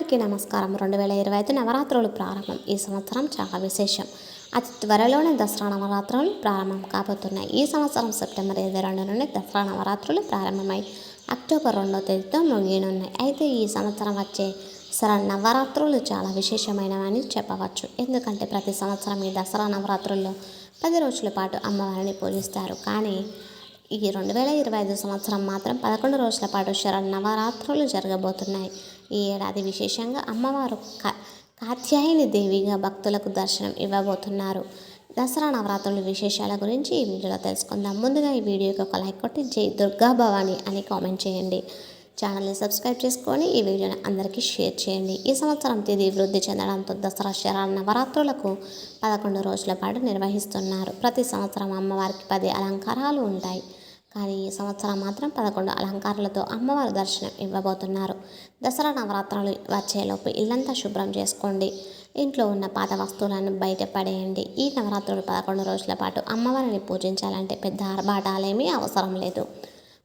అందరికీ నమస్కారం. రెండు వేల ఇరవై ఐదు నవరాత్రులు ప్రారంభం. ఈ సంవత్సరం చాలా విశేషం. అతి త్వరలోనే దసరా నవరాత్రులు ప్రారంభం కాబోతున్నాయి. ఈ సంవత్సరం సెప్టెంబర్ ఇరవై రెండు నుండి దసరా నవరాత్రులు ప్రారంభమై అక్టోబర్ రెండో తేదీతో ముగియనున్నాయి. అయితే ఈ సంవత్సరం వచ్చే సర నవరాత్రులు చాలా విశేషమైనవని చెప్పవచ్చు. ఎందుకంటే ప్రతి సంవత్సరం ఈ దసరా నవరాత్రుల్లో పది రోజుల పాటు అమ్మవారిని పూజిస్తారు. కానీ ఈ రెండు వేల ఇరవై ఐదు సంవత్సరం మాత్రం పదకొండు రోజుల పాటు శరణ్ నవరాత్రులు జరగబోతున్నాయి. ఈ ఏడాది విశేషంగా అమ్మవారు కా కాత్యాయని దేవిగా భక్తులకు దర్శనం ఇవ్వబోతున్నారు. దసరా నవరాత్రుల విశేషాల గురించి ఈ వీడియోలో తెలుసుకుందాం. ముందుగా ఈ వీడియోకి ఒక లైక్ కొట్టి జై దుర్గా భవాని అని కామెంట్ చేయండి. ఛానల్ని సబ్స్క్రైబ్ చేసుకొని ఈ వీడియోని అందరికీ షేర్ చేయండి. ఈ సంవత్సరం తిది వృద్ధి చెందడంతో దసరా శరా నవరాత్రులకు పదకొండు రోజుల పాటు నిర్వహిస్తున్నారు. ప్రతి సంవత్సరం అమ్మవారికి పది అలంకారాలు ఉంటాయి. కానీ ఈ సంవత్సరం మాత్రం పదకొండు అలంకారాలతో అమ్మవారి దర్శనం ఇవ్వబోతున్నారు. దసరా నవరాత్రులు వచ్చేలోపు ఇల్లంతా శుభ్రం చేసుకోండి. ఇంట్లో ఉన్న పాత వస్తువులను బయట పడేయండి. ఈ నవరాత్రులు పదకొండు రోజుల పాటు అమ్మవారిని పూజించాలంటే పెద్ద ఆర్భాటాలేమీ అవసరం లేదు.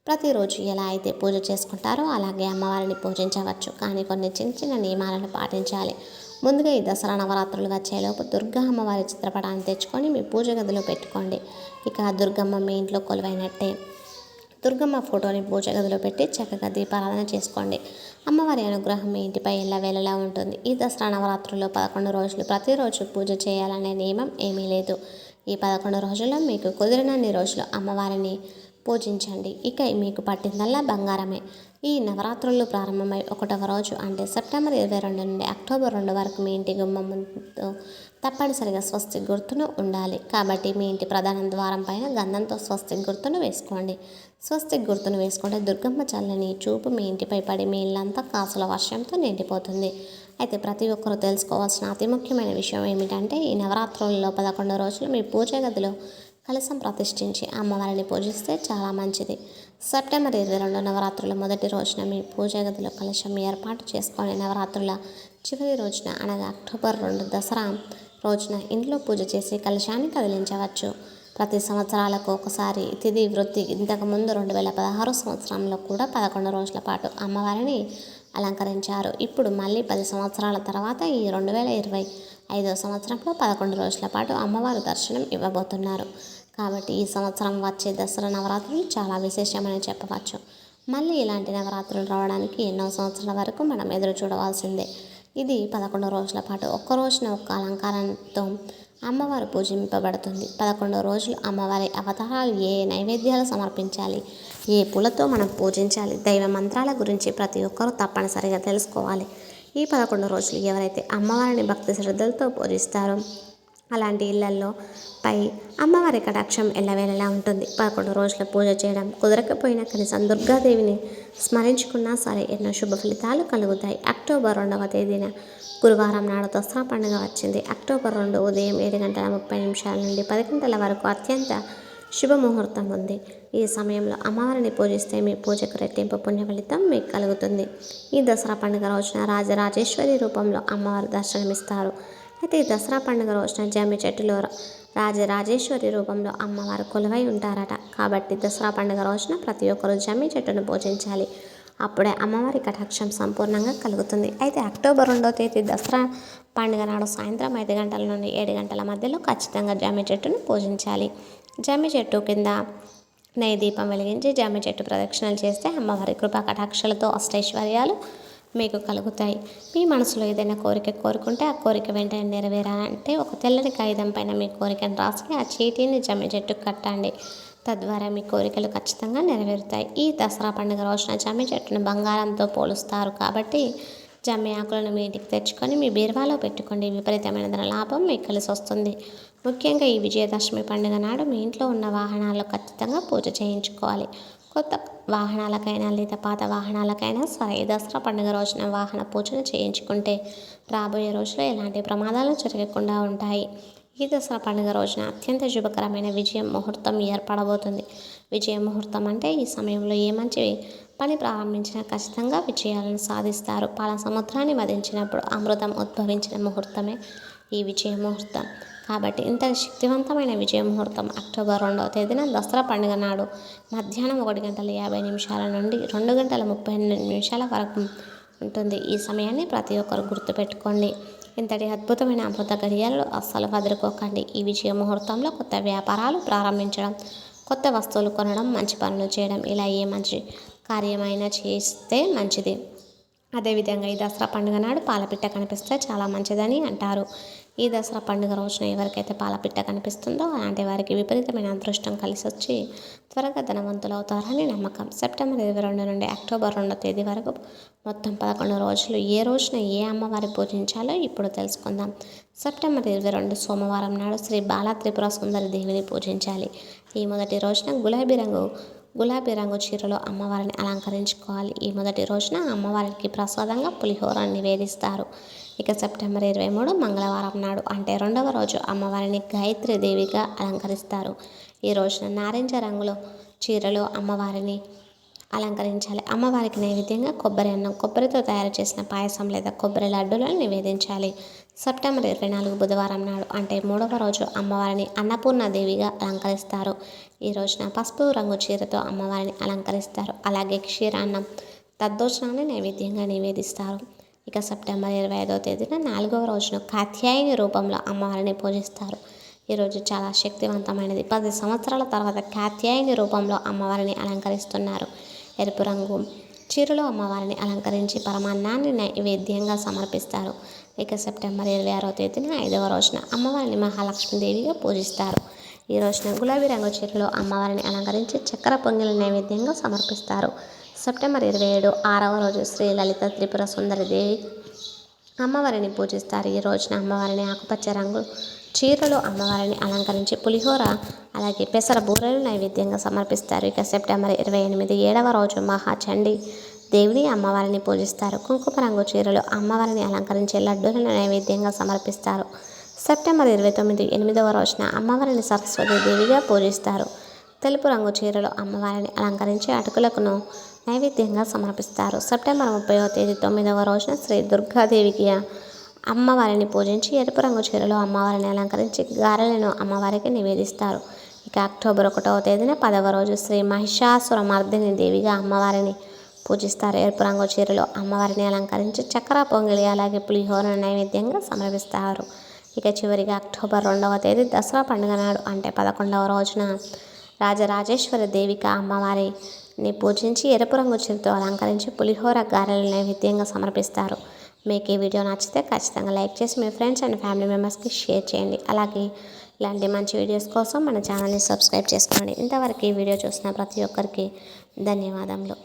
ప్రతిరోజు ఎలా అయితే పూజ చేసుకుంటారో అలాగే అమ్మవారిని పూజించవచ్చు. కానీ కొన్ని చిన్న చిన్న నియమాలను పాటించాలి. ముందుగా ఈ దసరా నవరాత్రులు వచ్చేలోపు దుర్గా అమ్మవారి చిత్రపటాన్ని తెచ్చుకొని మీ పూజ గదిలో పెట్టుకోండి. ఇక దుర్గమ్మ మీ ఇంట్లో కొలువైనట్టే. దుర్గమ్మ ఫోటోని పూజ గదిలో పెట్టి చక్కగా దీపారాధన చేసుకోండి. అమ్మవారి అనుగ్రహం మీ ఇంటిపై ఎల్లవేళలా ఉంటుంది. ఈ దసరా నవరాత్రుల్లో పదకొండు రోజులు ప్రతిరోజు పూజ చేయాలనే నియమం ఏమీ లేదు. ఈ పదకొండు రోజుల్లో మీకు కుదిరినన్ని రోజులు అమ్మవారిని పూజించండి. ఇక మీకు పట్టిందల్లా బంగారమే. ఈ నవరాత్రులు ప్రారంభమై ఒకటవ రోజు అంటే సెప్టెంబర్ ఇరవై రెండు నుండి అక్టోబర్ రెండు వరకు మీ ఇంటి గుమ్మం ముందు తప్పనిసరిగా స్వస్తి గుర్తును ఉండాలి. కాబట్టి మీ ఇంటి ప్రధాన ద్వారం పైన గంధంతో స్వస్తి గుర్తును వేసుకోండి. స్వస్తి గుర్తును వేసుకుంటే దుర్గమ్మ చల్లని చూపు మీ ఇంటిపై పడి మీ ఇల్లంతా కాసుల వర్షంతో నిండిపోతుంది. అయితే ప్రతి ఒక్కరూ తెలుసుకోవాల్సిన అతి ముఖ్యమైన విషయం ఏమిటంటే ఈ నవరాత్రులలో పదకొండు రోజులు మీ పూజ గదిలో కలశం ప్రతిష్ఠించి అమ్మవారిని పూజిస్తే చాలా మంచిది. సెప్టెంబర్ ఇరవై రెండు నవరాత్రుల మొదటి రోజున మీ పూజ గదిలో కలశం ఏర్పాటు చేసుకొని నవరాత్రుల చివరి రోజున అనగా అక్టోబర్ రెండు దసరా రోజున ఇంట్లో పూజ చేసి కలశాన్ని కదిలించవచ్చు. ప్రతి సంవత్సరాలకు ఒకసారి తిథి వృత్తి. ఇంతకుముందు రెండు వేల పదహారు సంవత్సరంలో కూడా పదకొండు రోజుల పాటు అమ్మవారిని అలంకరించారు. ఇప్పుడు మళ్ళీ పది సంవత్సరాల తర్వాత ఈ రెండు వేల ఇరవై ఐదో సంవత్సరంలో పదకొండు రోజుల పాటు అమ్మవారు దర్శనం ఇవ్వబోతున్నారు. కాబట్టి ఈ సంవత్సరం వచ్చే దసరా నవరాత్రులు చాలా విశేషమని చెప్పవచ్చు. మళ్ళీ ఇలాంటి నవరాత్రులు రావడానికి ఎన్నో సంవత్సరాల వరకు మనం ఎదురు చూడవలసిందే. ఇది పదకొండు రోజుల పాటు ఒక్క రోజున ఒక్క అలంకారంతో అమ్మవారు పూజింపబడుతుంది. పదకొండు రోజులు అమ్మవారి అవతారాలు ఏ నైవేద్యాలు సమర్పించాలి? ఏ పూలతో మనం పూజించాలి? దైవ మంత్రాల గురించి ప్రతి ఒక్కరూ తప్పనిసరిగా తెలుసుకోవాలి. ఈ పదకొండు రోజులు ఎవరైతే అమ్మవారిని భక్తి శ్రద్ధలతో పూజిస్తారో అలాంటి ఇళ్ళల్లో పై అమ్మవారి కటాక్షం ఎల్లవేళలా ఉంటుంది. పదకొండు రోజుల పూజ చేయడం కుదరకపోయినా కనీసం దుర్గాదేవిని స్మరించుకున్నా సరే ఎన్నో శుభ ఫలితాలు కలుగుతాయి. అక్టోబర్ రెండవ తేదీన గురువారం నాడు దసరా పండుగ వచ్చింది. అక్టోబర్ రెండు ఉదయం ఏడు గంటల ముప్పై నిమిషాల నుండి పది గంటల వరకు అత్యంత శుభముహూర్తం ఉంది. ఈ సమయంలో అమ్మవారిని పూజిస్తే మీ పూజకు రెట్టింపు పుణ్య ఫలితం మీకు కలుగుతుంది. ఈ దసరా పండుగ రోజున రాజరాజేశ్వరి రూపంలో అమ్మవారు దర్శనమిస్తారు. అయితే ఈ దసరా పండుగ రోజున జమ్మి చెట్టులో రాజరాజేశ్వరి రూపంలో అమ్మవారు కొలువై ఉంటారట. కాబట్టి దసరా పండుగ రోజున ప్రతి ఒక్కరూ జమ్మి చెట్టును పూజించాలి. అప్పుడే అమ్మవారి కటాక్షం సంపూర్ణంగా కలుగుతుంది. అయితే అక్టోబర్ రెండో తేదీ దసరా పండుగ నాడు సాయంత్రం ఐదు గంటల నుండి ఏడు గంటల మధ్యలో ఖచ్చితంగా జమ్మి చెట్టును పూజించాలి. జమ్మి చెట్టు కింద నెయ్యి దీపం వెలిగించి జమ్మి చెట్టు ప్రదక్షిణలు చేస్తే అమ్మవారి కృపా కటాక్షలతో అష్టైశ్వర్యాలు మీకు కలుగుతాయి. మీ మనసులో ఏదైనా కోరిక కోరుకుంటే ఆ కోరిక వెంటనే నెరవేరాలంటే ఒక తెల్లని కాగితం పైన మీ కోరికను రాసి ఆ చీటీని జమ్మి చెట్టుకు కట్టండి. తద్వారా మీ కోరికలు ఖచ్చితంగా నెరవేరుతాయి. ఈ దసరా పండుగ రోజున జమ్మి చెట్టును బంగారంతో పోలుస్తారు కాబట్టి జమ్మి ఆకులను మీ ఇంటికి తెచ్చుకొని మీ బీరువాలో పెట్టుకోండి. విపరీతమైన ధన లాభం మీకు కలిసి వస్తుంది. ముఖ్యంగా ఈ విజయదశమి పండుగ నాడు మీ ఇంట్లో ఉన్న వాహనాల్లో ఖచ్చితంగా పూజ చేయించుకోవాలి. కొత్త వాహనాలకైనా లేదా పాత వాహనాలకైనా సరే దసరా పండుగ రోజున వాహన పూజను చేయించుకుంటే రాబోయే రోజుల్లో ఎలాంటి ప్రమాదాలు జరగకుండా ఉంటాయి. ఈ దసరా పండుగ రోజున అత్యంత శుభకరమైన విజయం ముహూర్తం ఏర్పడబోతుంది. విజయ ముహూర్తం అంటే ఈ సమయంలో ఏ మంచి పని ప్రారంభించినా ఖచ్చితంగా విజయాలను సాధిస్తారు. పాల సముద్రాన్ని వధించినప్పుడు అమృతం ఉద్భవించిన ముహూర్తమే ఈ విజయ ముహూర్తం. కాబట్టి ఇంత శక్తివంతమైన విజయ ముహూర్తం అక్టోబర్ రెండవ తేదీన దసరా పండుగ నాడు మధ్యాహ్నం ఒకటి గంటల యాభై నిమిషాల నుండి రెండు గంటల ముప్పై నిమిషాల వరకు ఉంటుంది. ఈ సమయాన్ని ప్రతి ఒక్కరు గుర్తుపెట్టుకోండి. ఇంతటి అద్భుతమైన అమృత గడియాలు అస్సలు వదులుకోకండి. ఈ విజయ ముహూర్తంలో కొత్త వ్యాపారాలు ప్రారంభించడం కొత్త వస్తువులు కొనడం మంచి పనులు చేయడం ఇలా ఏ మంచి కార్యమైనా చేస్తే మంచిది. అదేవిధంగా ఈ దసరా పండుగ నాడు పాలపిట్ట కనిపిస్తే చాలా మంచిదని అంటారు. ఈ దసరా పండుగ రోజున ఎవరికైతే పాలపిట్ట కనిపిస్తుందో అలాంటి వారికి విపరీతమైన అదృష్టం కలిసి వచ్చి త్వరగా ధనవంతులు అవుతారని నమ్మకం. సెప్టెంబర్ ఇరవై రెండు నుండి అక్టోబర్ రెండో తేదీ వరకు మొత్తం పదకొండు రోజులు ఏ రోజున ఏ అమ్మవారి పూజించాలో ఇప్పుడు తెలుసుకుందాం. సెప్టెంబర్ ఇరవై రెండు సోమవారం నాడు శ్రీ బాలా త్రిపుర సుందరి దేవిని పూజించాలి. ఈ మొదటి రోజున గులాబీ రంగు గులాబీ రంగు చీరలో అమ్మవారిని అలంకరించుకోవాలి. ఈ మొదటి రోజున అమ్మవారికి ప్రసాదంగా పులిహోర నివేదిస్తారు. ఇక సెప్టెంబర్ ఇరవై మూడు మంగళవారం నాడు అంటే రెండవ రోజు అమ్మవారిని గాయత్రి దేవిగా అలంకరిస్తారు. ఈ రోజున నారింజ రంగులో చీరలో అమ్మవారిని అలంకరించాలి. అమ్మవారికి నైవేద్యంగా కొబ్బరి అన్నం కొబ్బరితో తయారు చేసిన పాయసం లేదా కొబ్బరి లడ్డూలను నివేదించాలి. సెప్టెంబర్ ఇరవై నాలుగు బుధవారం నాడు అంటే మూడవ రోజు అమ్మవారిని అన్నపూర్ణ దేవిగా అలంకరిస్తారు. ఈ రోజున పసుపు రంగు చీరతో అమ్మవారిని అలంకరిస్తారు. అలాగే క్షీరాన్నం దద్దోజనాన్ని నైవేద్యంగా నివేదిస్తారు. ఇక సెప్టెంబర్ ఇరవై ఐదవ తేదీన నాలుగవ రోజున కాత్యాయని రూపంలో అమ్మవారిని పూజిస్తారు. ఈరోజు చాలా శక్తివంతమైనది. పది సంవత్సరాల తర్వాత కాత్యాయని రూపంలో అమ్మవారిని అలంకరిస్తున్నారు. ఎరుపు రంగు చీరలో అమ్మవారిని అలంకరించి పరమాన్నాన్ని నైవేద్యంగా సమర్పిస్తారు. ఇక సెప్టెంబర్ ఇరవై ఆరో తేదీన ఐదవ రోజున అమ్మవారిని మహాలక్ష్మీదేవిగా పూజిస్తారు. ఈ రోజున గులాబీ రంగు చీరలో అమ్మవారిని అలంకరించి చక్కెర పొంగిల నైవేద్యంగా సమర్పిస్తారు. సెప్టెంబర్ ఇరవై ఏడు ఆరవ రోజు శ్రీ లలిత త్రిపుర సుందరిదేవి అమ్మవారిని పూజిస్తారు. ఈ రోజున అమ్మవారిని ఆకుపచ్చ రంగు చీరలు అమ్మవారిని అలంకరించి పులిహోర అలాగే పెసర బూరెలు నైవేద్యంగా సమర్పిస్తారు. ఇక సెప్టెంబర్ ఇరవై ఎనిమిది ఏడవ రోజు మహాచండి దేవిని అమ్మవారిని పూజిస్తారు. కుంకుమ రంగు చీరలు అమ్మవారిని అలంకరించి లడ్డూలను నైవేద్యంగా సమర్పిస్తారు. సెప్టెంబర్ ఇరవై తొమ్మిది ఎనిమిదవ రోజున అమ్మవారిని సరస్వతి దేవిగా పూజిస్తారు. తెలుపు రంగు చీరలు అమ్మవారిని అలంకరించి అటుకులకును నైవేద్యంగా సమర్పిస్తారు. సెప్టెంబర్ ముప్పైవ తేదీ తొమ్మిదవ రోజున శ్రీ దుర్గాదేవికి అమ్మవారిని పూజించి ఎరుపు రంగు చీరలో అమ్మవారిని అలంకరించి గారెలను అమ్మవారికి నివేదిస్తారు. ఇక అక్టోబర్ ఒకటవ తేదీన పదవ రోజు శ్రీ మహిషాసుర మర్దిని దేవిగా అమ్మవారిని పూజిస్తారు. ఎరుపు రంగు చీరలో అమ్మవారిని అలంకరించి చక్కెర పొంగిలి అలాగే పులిహోరను నైవేద్యంగా సమర్పిస్తారు. ఇక చివరిగా అక్టోబర్ రెండవ తేదీ దసరా పండుగ నాడు అంటే పదకొండవ రోజున రాజరాజేశ్వరి దేవిక అమ్మవారి ని పూజించి ఎరుపు రంగు చీరతో అలంకరించి పులిహోర గారెలు నైవేద్యంగా సమర్పిస్తారు. మీకు ఈ వీడియో నచ్చితే ఖచ్చితంగా లైక్ చేసి మీ ఫ్రెండ్స్ అండ్ ఫ్యామిలీ మెంబర్స్కి షేర్ చేయండి. అలాగే ఇలాంటి మంచి వీడియోస్ కోసం మన ఛానల్ని సబ్స్క్రైబ్ చేసుకోండి. ఇంతవరకు ఈ వీడియో చూసిన ప్రతి ఒక్కరికి ధన్యవాదములు.